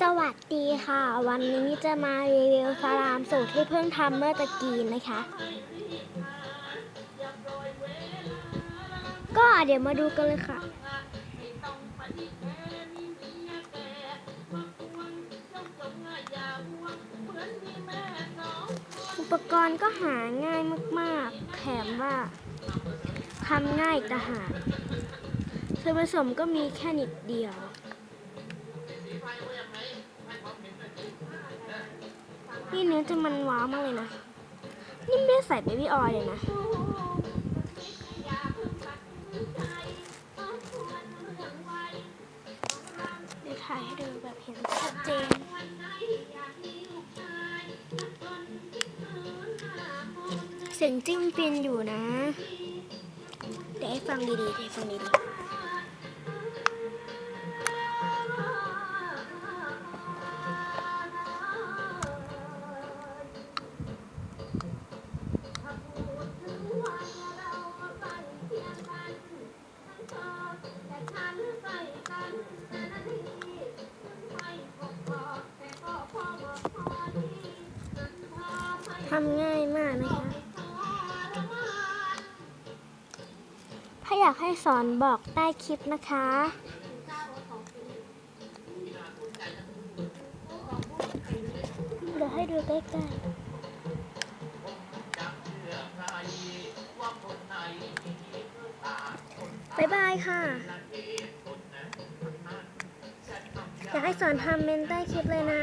สวัสดีค่ะ วันนี้จะมารีวิวสลามสูตรที่เพิ่งทำเมื่อตะกี้นะคะ ก็เดี๋ยวมาดูกันเลยค่ะ อุปกรณ์ก็หาง่ายมากๆ แถมว่าทำง่ายอีกต่หากส่วนผสมก็มีแค่นิดเดียว นี่เนื้อจะมันว้าวมากเลยนะ นี่ไม่ได้ใส่เบบี้ออยเลยนะเดี๋ยวถ่ายให้ดูแบบเห็นชัดเจนเสียงจิ้มฟินอยู่นะ เดี๋ยวให้ฟังดีๆเดี๋ยวให้ฟังดีๆ ทำง่ายมากนะคะ ถ้าอยากให้สอนบอกใต้คลิปนะคะ เดี๋ยวให้ดูใกล้ๆบ๊ายบายค่ะ อยากให้สอนทำเมนใต้คลิปเลยนะ